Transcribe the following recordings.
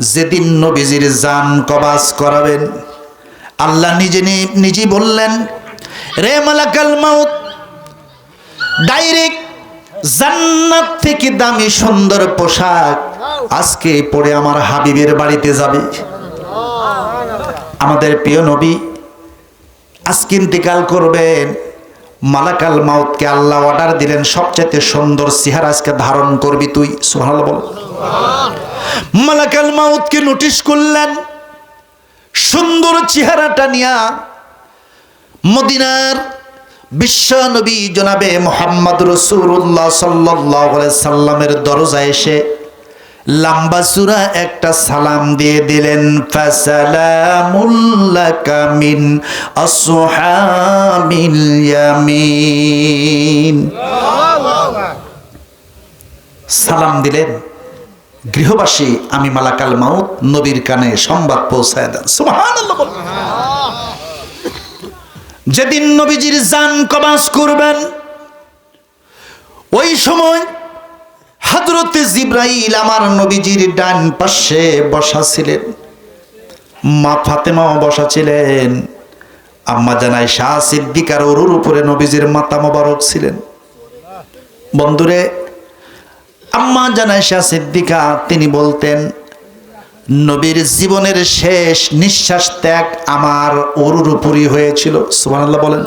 যেদিন নবীজির জান কবাজ করাবেন, আল্লাহ নিজে নি- নিজে বললেন, রে মালাকাল মাউত, ডাইরেক্ট জান্নাত থেকে দামি সুন্দর পোশাক আজকে পরে আমার হাবিবের বাড়িতে যাবে। আমাদের প্রিয় নবী আজকে ইন্তেকাল করবেন। মালাকাল মাউতকে আল্লাহ অর্ডার দিলেন সবচেয়ে সুন্দর চেহারা আজকে ধারণ করবি তুই। সুবহানাল্লাহ বল। মালাকাল মাউতকে নোটিশ করলেন, সুন্দর চেহারাটা নিয়া মদিনার বিশ্ব নবী জনাবে মোহাম্মদ রসুল্লাহ সাল্লাহ সাল্লামের দরজা এসে লম্বা সুরা একটা সালাম দিয়ে দিলেন মিন ইয়ামিন। সালাম দিলেন, গৃহবাসী, আমি মালাকাল মাউত, নবীর কানে সংবাদ পৌঁছায় দেন। যেদিন নবীজির জান কবাস করবেন, ওই সময় হাজরতে জিব্রাইল আমার নবীজির ডান পাশে বসা ছিলেন। মা ফাতেমাও বসা ছিলেন। আম্মা জানাই শাহ সিদ্দিকার ওরুর উপরে নবীজির মাতা মোবারক ছিলেন। বন্ধুরে আম্মা জানাই শাহ সিদ্দিকা তিনি বলতেন নবীর জীবনের শেষ নিঃশ্বাস ত্যাগ আমার ওরুর উপরই হয়েছিল। সুবহানাল্লাহ বলেন।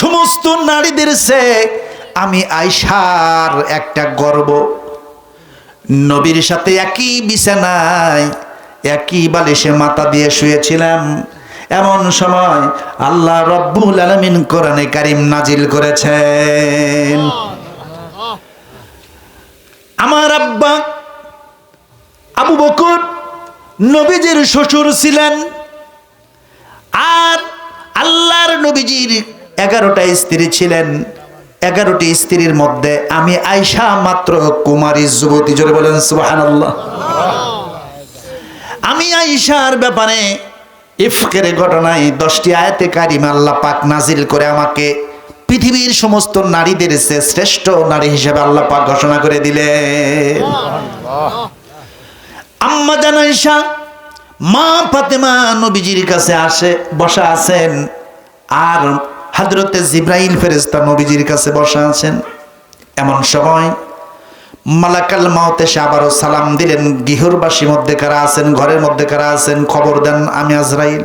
সমস্ত নারীদের সে আমি আয়সার একটা গর্ব। নবীর সাথে একই বিছানায়, একই বালিশে মাথা দিয়ে শুয়েছিলাম। এমন সময় আল্লাহ রব্বুল আলমিন কোরআনে কারিম নাজিল করেছেন। আমার আব্বা আবু বকর নবীজির শ্বশুর ছিলেন। আর আল্লাহর নবীজির এগারোটা স্ত্রী ছিলেন। এগারোটি স্ত্রীর মধ্যে আমি আয়সা মাত্র কুমারী যুবতী। জোরে বলেন, সুবহানাল্লাহ। আমি আয়সার ব্যাপারে ইফকের ঘটনায় দশটি আয়াতে কারিম আল্লাহ পাক নাজিল করে আমাকে পৃথিবীর সমস্ত নারীদের শ্রেষ্ঠ নারী হিসেবে আল্লাহ পাক ঘোষণা করে দিলে আম্মা জানাইশা মা ফাতেমা নবীজির কাছে আসে, বসা আছেন, আর হাজরতে জিব্রাইল ফেরেস্তা নবীজির কাছে বসা আছেন। এমন সময় মালাকাল মাওত এসে আবারও সালাম দিলেন। গৃহরবাসী মধ্যে কারা আছেন ঘরের মধ্যে কারা আছেন খবর দেন আমি আজরাইল।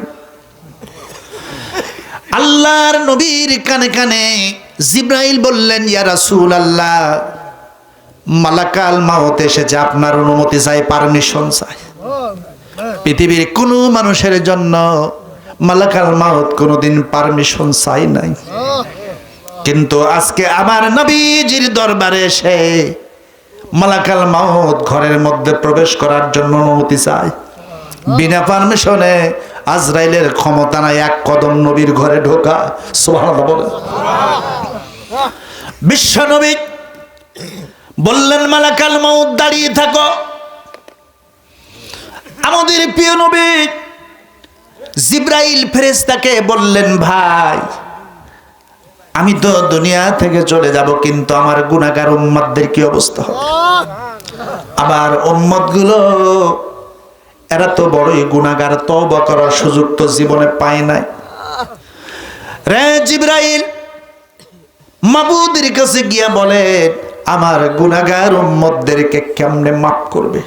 আল্লাহর নবীর কানে কানে জিব্রাইল বললেন ইয়া রাসূল আল্লাহ মালাকাল মাওত এসেছে আপনার অনুমতি চাই পারমিশন চাই। পৃথিবীর কোনো মানুষের জন্য মালাকাল মাউত কোনোদিন পারমিশন চাই নাই। কিন্তু আজকে আমার নবীজির দরবারে এসে মালাকাল মাউত ঘরের মধ্যে প্রবেশ করার জন্য অনুমতি চাই বিনা পারমিশনে আজরাইলের ক্ষমতা নাই, এক কদম নবীর ঘরে ঢোকা। বলে। বিশ্ব নবী বললেন মালাকাল মাউত দাঁড়িয়ে থাকো। আমাদের প্রিয় নবী জিব্রাইল ফেরেশতাকে বললেন, ভাই, আমি তো দুনিয়া থেকে চলে যাব, কিন্তু আমার গুণাগার উম্মতদের কি অবস্থা হবে? আমার উম্মতগুলো, এরা তো বড়ই গুণাগার তওবা করার সুযোগ তো জীবনে পায় নাই। রে জিব্রাইল, মাবুদের কাছে গিয়া বলে, আমার গুনাগার উম্মতদেরকে কেমনে মাফ করবে?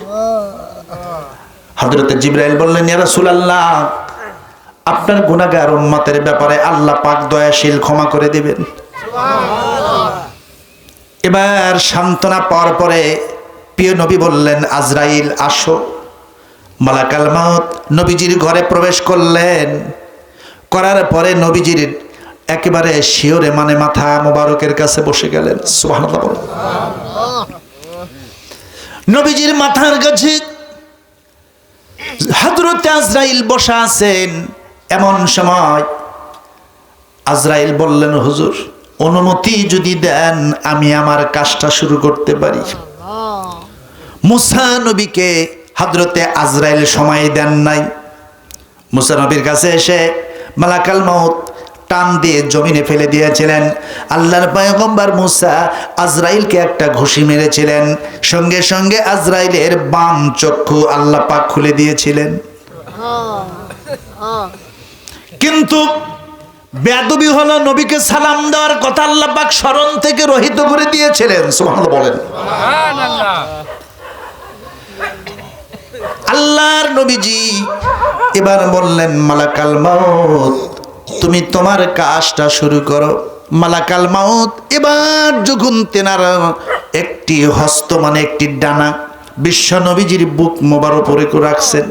হযরত জিব্রাইল বললেন, ইয়া রাসূলুল্লাহ আপনার গুনাগার উম্মতের ব্যাপারে আল্লাহ পাক দয়াশীল ক্ষমা করে দিবেন। এবার সান্ত্বনা পাওয়ার পরে প্রিয় নবী বললেন, আজরাইল, আসো। মালাকাল মাউত, নবীজির ঘরে প্রবেশ করলেন। করার পরে নবীজির একেবারে শিওরে মানে মাথা মোবারকের কাছে বসে গেলেন। নবীজির মাথার কাছে হযরত আজরাইল বসা আছেন। এমন সময় আজরাইল বললেন হুজুর অনুমতি যদি দেন আমি আমার কাজটা শুরু করতে পারি। মুসা নবীকে হজরতে আজরাইল সময় দেন নাই। মুসা নবীর কাছে এসে মালাকাল মাউত টান দিয়ে জমিনে ফেলে দিয়েছিলেন। আল্লাহর পয়গম্বর মুসা আজরাইলকে একটা ঘুষি মেরেছিলেন। সঙ্গে সঙ্গে আজরাইলের বাম চক্ষু আল্লাহ পাক খুলে দিয়েছিলেন। কিন্তু বেদবি হলো নবীকে সালাম দেওয়ার কথা আল্লাহ পাক স্মরণ থেকে রহিত করে দিয়েছিলেন সুবহানাল্লাহ বলেন। আল্লাহর নবীজি এবার বললেন মালাকাল মাউত তুমি তোমার কাজটা শুরু করো। মালাকাল মাউত এবার যখন তেনার একটি হস্ত মানে একটি ডানা বিশ্ব নবীজির বুক মোবার উপরে রাখছেন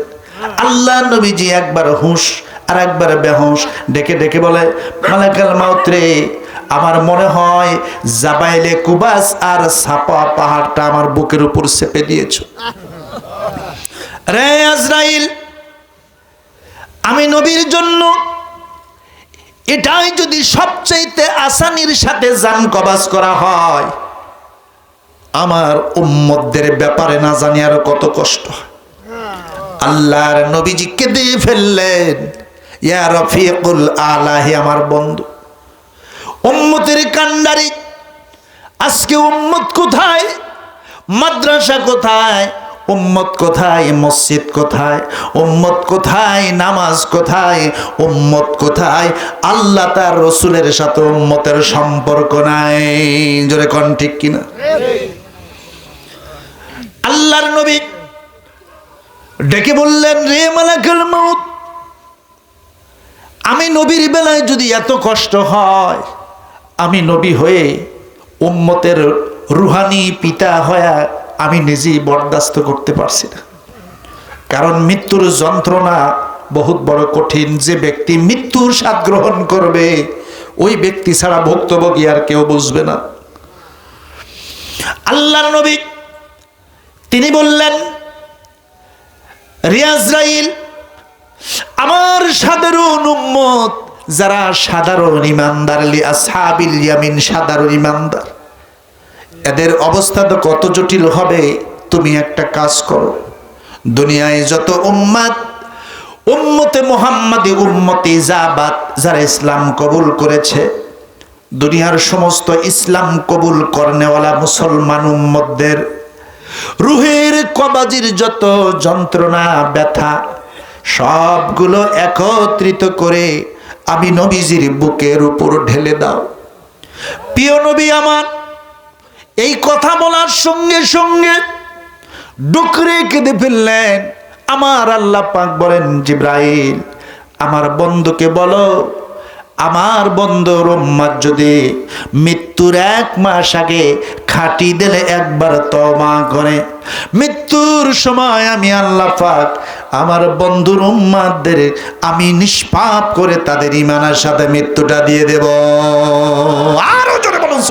আল্লাহ নবীজি একবার হুঁশ আর একবার বেহুশ ডেকে ডেকে বলে, মালাকাল মাউত রে, আমার মনে হয় জাবাইলে কুবাস আর সাপা পাহাড়টা আমার বুকের উপর চেপে দিয়েছ রে আজরাইল, আমি নবীর জন্য এটাই যদি সবচাইতে আসানির সাথে জান কবাজ করা হয়, আমার উম্মতদের ব্যাপারে না জানি আরও কত কষ্ট। আল্লাহর নবীজি কেঁদে ফেললেন ইয়া রফিকুল আলাহি, আমার বন্ধু। উম্মতের কান্ডারি, আজকে উম্মত কোথায়? মাদ্রাসা কোথায়? উম্মত কোথায়? মসজিদ কোথায়? উম্মত কোথায়? নামাজ কোথায়? উম্মত কোথায়? আল্লাহ তার রসুলের সাথে উম্মতের সম্পর্ক নাই। জোরে কন ঠিক কিনা? আল্লাহর নবী ডেকে বললেন, রে মালাকুল মউত নবীর বেলায় যদি এত কষ্ট হয়, আমি নবী হয়ে উম্মতের রুহানি পিতা হয়া আমি নিজেই বরদাস্ত করতে পারছি না। কারণ মৃত্যুর যন্ত্রণা বহুত বড় কঠিন। যে ব্যক্তি মৃত্যুর স্বাদ গ্রহণ করবে, ওই ব্যক্তি ছাড়া ভুক্তভোগী আর কেউ বুঝবে না। আল্লাহর নবী, তিনি বললেন রিয়াজরাইল আমার সাধারণ উম্মত, যারা সাধারণ ইমানদার আসহাবিল ইয়ামিন, সাধারণ ইমানদার। এদের অবস্থা তো কত জটিল হবে, তুমি একটা কাজ করো। দুনিয়ায় যত উম্মাদ, উম্মতে মোহাম্মদী উম্মতে জাবাত যারা ইসলাম কবুল করেছে, দুনিয়ার সমস্ত ইসলাম কবুল করনেওয়ালা মুসলমান উম্মতদের, রুহের কবাজির যত যন্ত্রণা, ব্যথা সবগুলো একত্রিত করে আমি নবীজির বুকের উপর ঢেলে দাও। প্রিয় নবী আমার, এই কথা বলার সঙ্গে সঙ্গে ডুকরে কেঁদে ফেললেন। আমার আল্লাহ পাক বলেন, জিব্রাইল, আমার বন্ধুকে বলো, আমার বন্ধুর উম্মাদ যদি মৃত্যুর এক মাস আগে খাটি দিলে একবার তমা করে, মৃত্যুর সময় আমি আল্লাহ পাক আমার বন্ধুর উম্মাদের আমি নিষ্পাপ করে তাদের ইমানের সাথে মৃত্যুটা দিয়ে দেব। আরও জোরে বলুন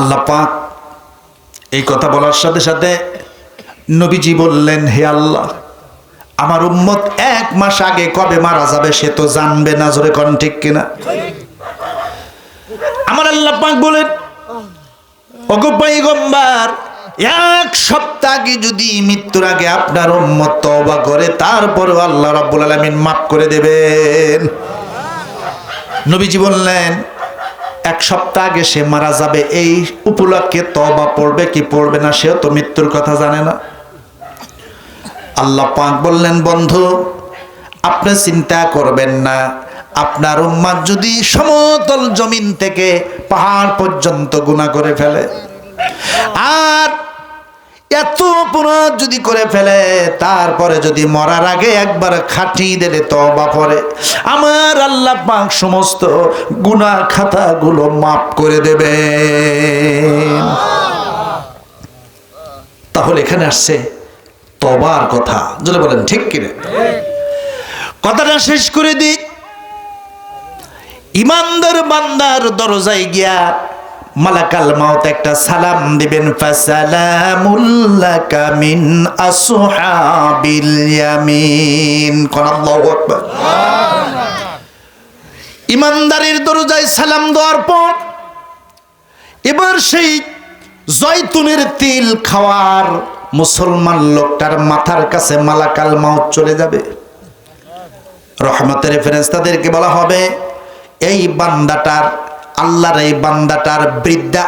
আল্লাহ পাক এই কথা বলার সাথে সাথে নবীজি বললেন, হে আল্লাহ, আমার উম্মত এক মাস আগে কবে মারা যাবে সে তো জানবে না, জোরে কন ঠিক কিনা? আমার আল্লাহ পাক বলেন এক সপ্তাহ আগে যদি মৃত্যুর আগে আপনার তওবা করে, তারপরেও আল্লাহ রাব্বুল আলামিন মাফ করে দেবেন। নবীজি বললেন, এক সপ্তাহ আগে সে মারা যাবে, এই উপলক্ষে তবা পড়বে কি পড়বে না সেও তো মৃত্যুর কথা জানে না। আল্লাহ পাক বললেন, বন্ধু, আপনি চিন্তা করবেন না আপনার উম্মাদ যদি সমতল জমিন থেকে পাহাড় পর্যন্ত গুণা করে ফেলে, আর এত অপরাধ যদি করে ফেলে, তারপরে যদি মরার আগে একবার খাটি দিলে তবা পরে আমার আল্লাহ পাক সমস্ত গুনা খাতাগুলো মাফ করে দেবে তাহলে এখানে আসছে তবার কথা। যদি বলেন, ঠিক কিনা? কথাটা শেষ করে দিই। ইমানদার বান্দার দরজায় গিয়া মালাকাল মাউত একটা সালাম দিবেন ফাসালামুল্লাকা আসহাবিল ইয়ামিন। কোন আল্লাহু আকবার। ইমানদারের দরজায় সালাম দেওয়ার পর এবার সেই জয়তুনের তিল খাওয়ার মুসলমান লোকটার মাথার কাছে মালাকাল মাউত চলে যাবে। রহমতের ফেরেস্তাদেরকে বলা হবে এই বান্দাটার আল্লাহর এই বান্দাটার বৃদ্ধা